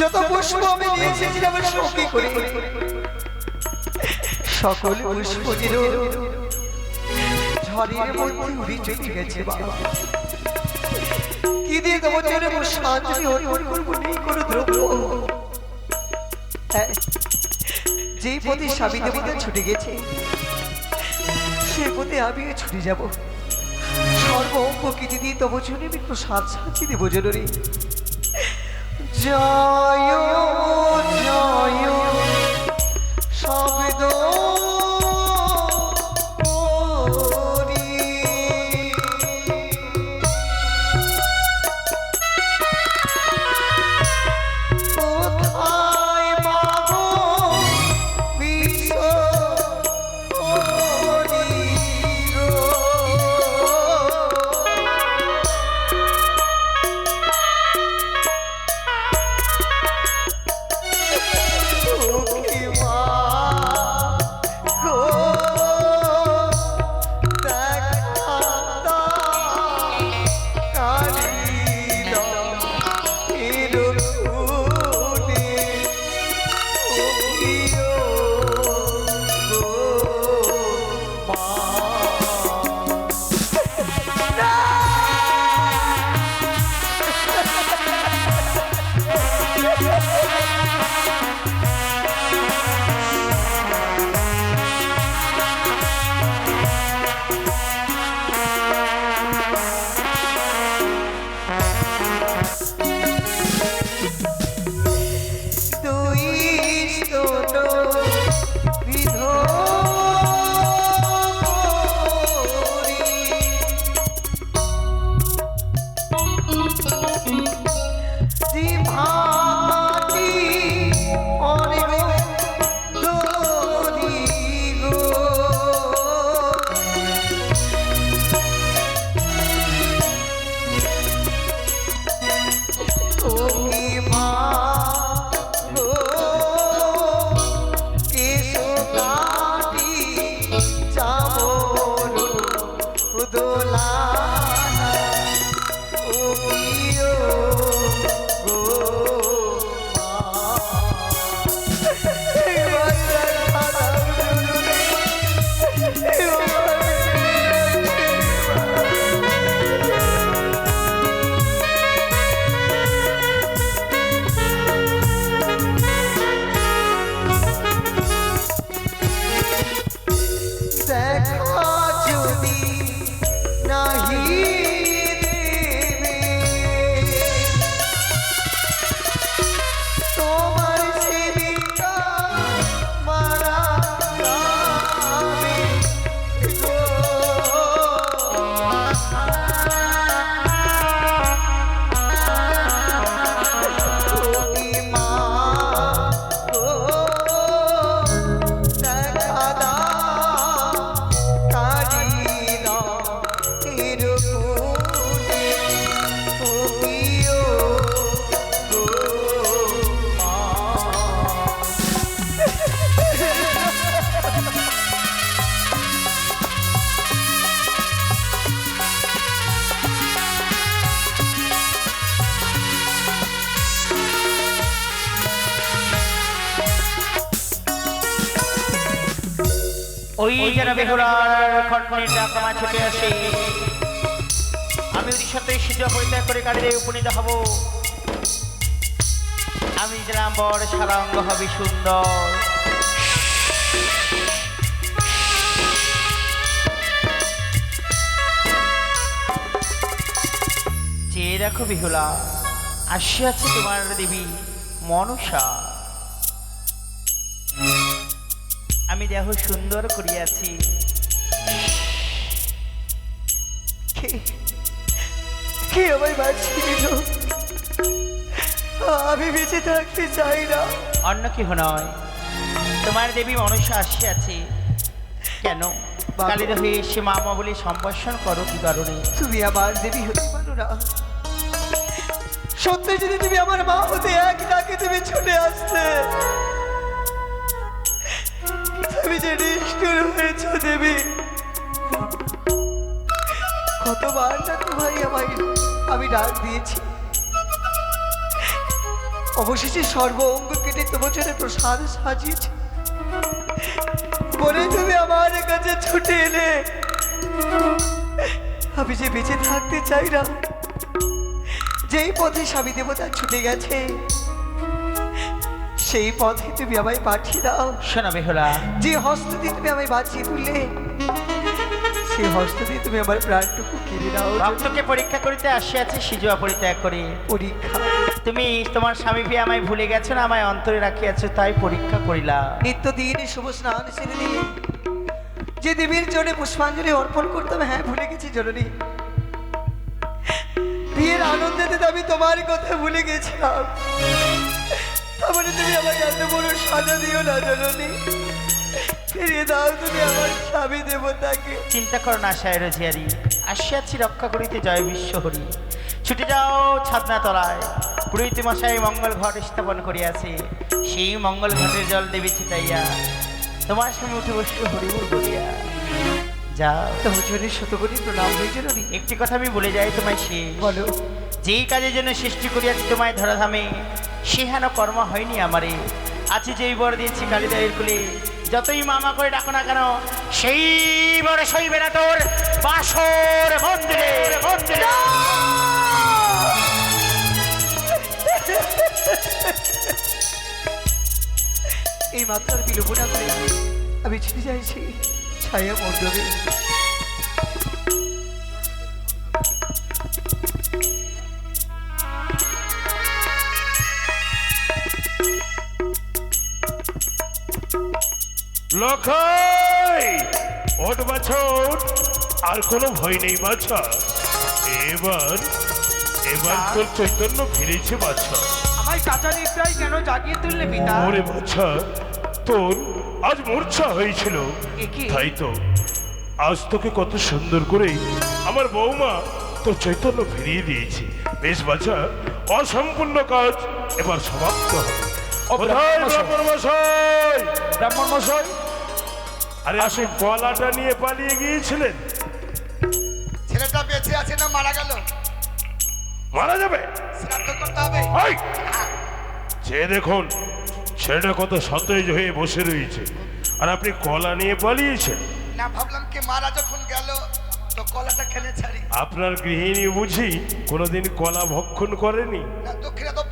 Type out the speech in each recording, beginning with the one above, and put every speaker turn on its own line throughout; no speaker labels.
যত পুষ্প আমি করে। সকল পুষ্প যেন ঝড়ের মধ্যে চলে গেছে বাবা। কি দিয়ে শান্তি নেই দ্রব্য। হ্যাঁ, যেই পথে স্বামী দেবতা ছুটে গেছে সে পথে আমিও ছুটে যাব। সর্ব প্রকৃতি দিয়ে তব জন্য আমি প্রসাদ সাজিয়ে দেবো জননী জয় জয়
ওই যেন বেহুলার খটখটি ডাকমা ছুটে আসে। আমি সাথে সিদ্ধ পরিত্যাগ করে গাড়িতে উপনীত হব। আমি যেলাম বড় সারাঙ্গ হবে সুন্দর। চেয়ে দেখো বিহুলা আসিয়াছে তোমার দেবী মনসা। আমি দেহ সুন্দর করিয়াছি।
কে? আমায় বাঁচিয়ে দিল? আমি বেঁচে থাকতে চাই না।
অন্য কেহ নয়। তোমার দেবী মনসা আসিয়াছে। কেন? কালিদ হয়ে এসে মামা বলে সম্ভাষণ করো কি কারণে?
তুমি আমার দেবী হতে পারো না। সত্যি যদি তুমি আমার মা হতে এক ডাকে তুমি ছুটে আসতে। তুমি যে নিষ্ঠুর হয়েছ দেবী। কতবার না তো ভাই আমায়, আমি ডাক দিয়েছি। অবশেষে সর্ব অঙ্গ কেটে তোমার প্রসাদ সাজিয়েছি। বলে তুমি আমার কাছে ছুটে এলে। আমি যে বেঁচে থাকতে চাই না, যেই পথে স্বামী দেবতা ছুটে গেছে সেই পথে তুমি আমায় পাঠিয়ে দাও।
শোনা বেহুলা।
যে হস্ত দিয়ে তুমি আমায় বাঁচিয়ে তুললে সেই হস্ত দিয়ে তুমি আমার প্রাণটুকু কেড়ে দাও।
ভক্তকে পরীক্ষা করিতে আসিয়াছে সিজুয়া পরিত্যাগ করে।
পরীক্ষা।
তুমি তোমার স্বামী পেয়ে আমায় ভুলে গেছো না আমায় অন্তরে রাখিয়াছো তাই পরীক্ষা করিলা।
নিত্য নিত্যদিন শুভ স্নান সেরে দিয়ে যে দেবীর জন্য পুষ্পাঞ্জলি অর্পণ করতাম হ্যাঁ ভুলে গেছি জননী। বিয়ের আনন্দেতে তো আমি তোমার কথা ভুলে গেছিলাম। তারপরে তুমি আমাকে এত বড় সাজা দিও না জননী। ফিরিয়ে দাও তুমি আমার স্বামী দেবতাকে।
চিন্তা করো না সায়ের ঝিয়ারি। আসিয়াছি রক্ষা করিতে জয় বিশ্ব হরি। ছুটে যাও ছাদনা তলায়। পুরোহিত মশাই মঙ্গল ঘট স্থাপন করিয়াছে। সেই মঙ্গল ঘটের জল দেবী ছিটাইয়া তোমার সঙ্গে উঠে বসে হরিবুল বলিয়া। যাও।
তোমার জন্য শতকরি প্রণাম হয়ে জননী।
একটি কথা আমি বলে যাই তোমায় শেষ।
বলো।
যেই কাজের জন্য সৃষ্টি করিয়াছি তোমায় ধরাধামে সে হেন কর্ম হয়নি আমারে আছে যেই বর দিয়েছি কালিদায়ের কুলে। যতই মামা করে ডাকো না কেন, সেই বড় সইবে না তোর বাসর মন্দিরে। মন্দিরে
এই মাত্রার বিলোপনা আমি ছিটে যাইছি ছায়া মণ্ডলে
লখাই ওট বাছা ওট আর কোনো ভয় নেই বাছা। এবার এবার তোর চৈতন্য ফিরেছে বাছা।
আমায় কাঁচা নিদ্রায় কেন জাগিয়ে তুললে পিতা?
ওরে বাছা তোর আজ মূর্ছা হয়েছিল? তাই তো আজ তোকে কত সুন্দর করে আমার বৌমা তোর চৈতন্য ফিরিয়ে দিয়েছে। বেশ বাছা অসম্পূর্ণ কাজ এবার সমাপ্ত হবে।
ব্রাহ্মণ
মশাই?
ব্রাহ্মণ মশাই?
আরে আপনি গলাটা নিয়ে পালিয়ে গিয়েছিলেন।
ছেলেটা বেঁচে আছে না মারা গেল?
মারা যাবে?
শ্রাদ্ধ করতে হবে।
এই! যে দেখুন ছেলেটা কত সতেজ হয়ে বসে রয়েছে। আর আপনি কলা নিয়ে পালিয়েছেন।
না ভাবলাম কি মারা যখন গেল তো কলাটা খেলে ছাড়ি।
আপনার গৃহিণী বুঝি কোনোদিন কলা ভক্ষণ করেনি?
না দক্ষিণা তো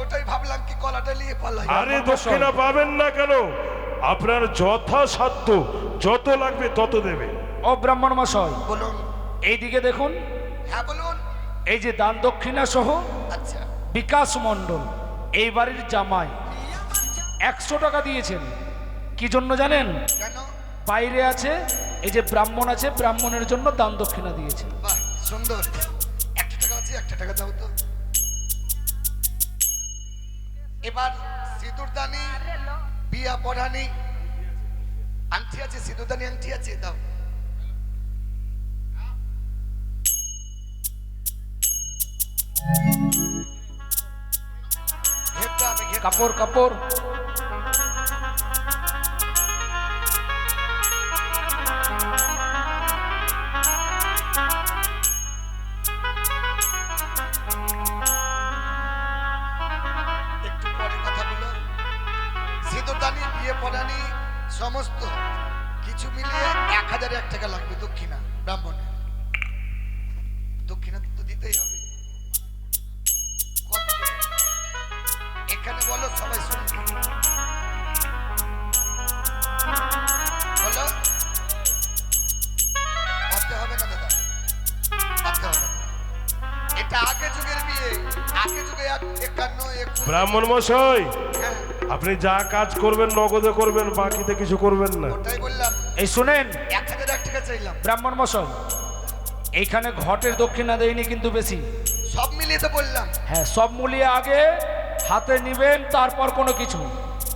ওটাই ভাবলাম কি কলাটা নিয়ে পালাই।
আরে দক্ষিণা পাবেন না কেন? আপনার যথাসাধ্য যত লাগবে তত দেবে।
ও ব্রাহ্মণ মশাই
বলুন।
এইদিকে দেখুন।
হ্যাঁ বলুন।
এই যে দান দক্ষিণা সহ
আচ্ছা।
বিকাশ মণ্ডল এই বাড়ির জামাই। একশো টাকা দিয়েছেন। কি জন্য জানেন?
কেন?
বাইরে আছে এই যে ব্রাহ্মণ আছে ব্রাহ্মণের জন্য দান দক্ষিণা দিয়েছেন
বাহ সুন্দর। একটা টাকা আছে একটা টাকা দাও এবার সিঁদুরদানি বিয়া পড়ানি। আংটি আছে সিঁদুরদানি আংটি আছে দাও।
কাপড় কাপড়।
পরে সিঁদুরদানি বিয়ে পড়ানি সমস্ত কিছু মিলিয়ে এক হাজার এক টাকা লাগবে দক্ষিণা, ব্রাহ্মণের। দক্ষিণা তো দিতেই হবে। এখানে বলো সবাই শুনবে বলো। ভাবতে হবে না দাদা। ভাবতে হবে না। এটা আগে যুগের বিয়ে। আগে যুগে এক- একান্ন
ব্রাহ্মণ মশাই আপনি যা কাজ করবেন নগদে করবেন বাকিতে কিছু করবেন না।
ওটাই বললাম।
এই শুনেন
এক হাজার এক টাকা চাইলাম
ব্রাহ্মণ মশাই এইখানে ঘটের দক্ষিণা দেয়নি কিন্তু বেশি।
সব মিলিয়ে তো বললাম।
হ্যাঁ সব মিলিয়ে আগে হাতে নিবেন তারপর কোনো কিছু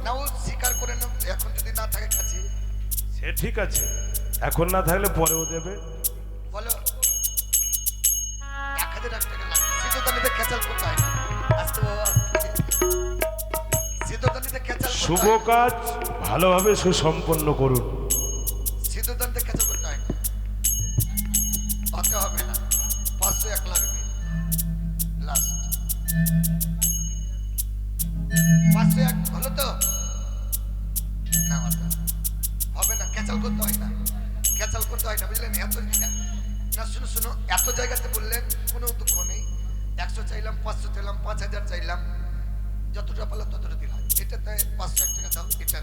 না ও স্বীকার করে নেব এখন যদি না থাকে কাছে
সে ঠিক আছে এখন না থাকলে পরেও দেবে।
বলো। এক হাজার এক টাকা লাগবে। সিদ্ধদানিতে খেচাল করতে হয় না
শুভ কাজ, ভালোভাবে সুসম্পন্ন করুন।
করতে হয় ভাবতে হবে না। পাঁচশো এক লাগবে। লাস্ট পাঁচশো এক তো? না হবে না করতে হয় না। করতে হয় না, বুঝলেন? এত না, শুনো শুনো, এত জায়গাতে বললেন কোনো দুঃখ নেই। একশো চাইলাম, পাঁচশো চাইলাম, পাঁচ হাজার চাইলাম। যতটা পারলাম ততটা দিলাম। এটাতে পাঁচ লাখ টাকা দাম এটা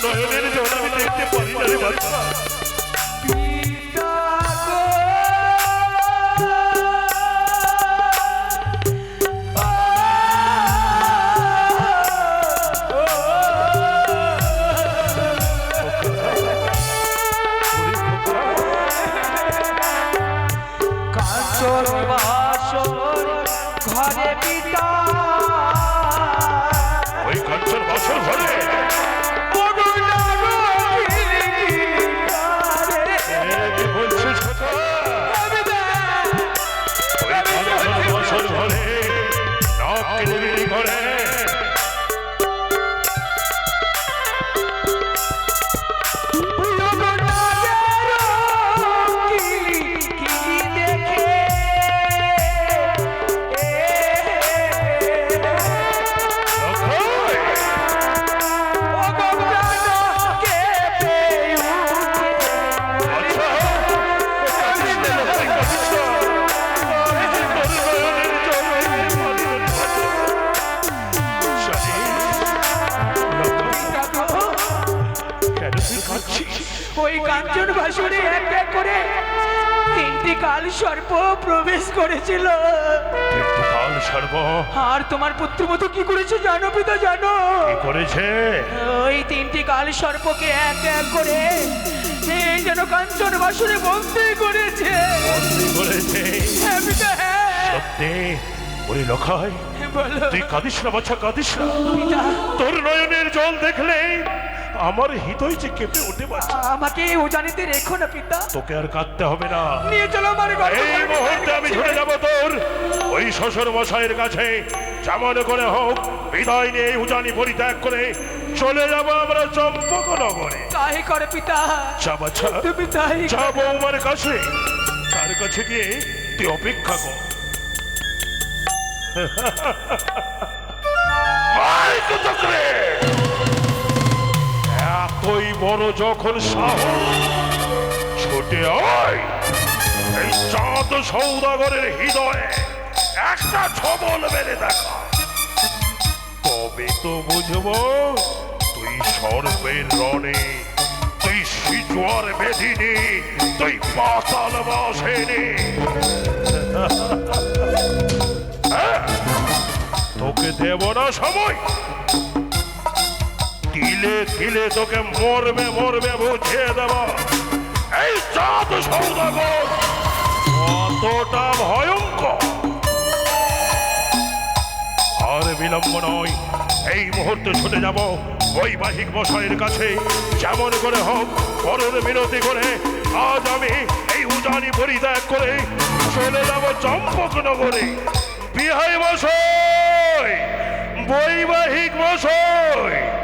তোর তো নয়নের জল আমি দেখতে পারি না রে ওই কাঞ্চন
ভাসুরে এক এক করে তিনটি কাল সর্প প্রবেশ করেছিল।
কাল সর্ব
আর তোমার পুত্রবধূ কি করেছে জানো পিতা জানো?
কি করেছে?
ওই তিনটি কাল সর্পকে এক এক করে যেন কাঞ্চন ভাসুরে বন্দি করেছে।
বন্দি করেছে।
হ্যাঁ পিতা হ্যাঁ।
সত্যি? লক্ষাই
বলো।
তুই কাঁদিস না বাচ্চা কাঁদিস না। তোর নয়নের জল দেখলে আমার হৃদয় যে কেঁপে ওঠে বাচ্চা
আমাকে উজানিতে রেখো না পিতা।
তোকে আর কাঁদতে হবে না।
নিয়ে চলো আমার ঘরে
এই মুহূর্তে আমি ছুটে যাব তোর। ওই শ্বশুর মশাইয়ের কাছে। যেমন করে হোক বিদায় নিয়ে উজানি পরিত্যাগ করে চলে যাব আমরা চম্পকনগরে।
তাই করে পিতা।
যা বাচ্চা
তুমি তাই
যা বৌমার কাছে। তার কাছে গিয়ে তুই অপেক্ষা কর। আয় কুচক্রে! এতই বড় যখন সাহস, ছুটে এই চাঁদ সৌদাগরের হৃদয়ে একটা ছবল মেরে দেখা তবে তো বুঝব তুই সর্বের রণে, তুই সিজুয়ার বেদিনী, তুই পাতাল বাসেনি হ্যাঁ? তোকে দেব না সময় তিলে তিলে তোকে মরবে মরবে বুঝিয়ে দেব। এই চাঁদ সৌদাগর কতটা ভয়ঙ্কর। আর বিলম্ব নয়, এই মুহূর্তে ছুটে যাব বৈবাহিক মশাইয়ের কাছে। যেমন করে হোক, করুণ মিনতি করে আজ আমি এই উজানি পরিত্যাগ করে চলে যাব চম্পকনগরে। বিহাই মশাই, বৈবাহিক মশাই।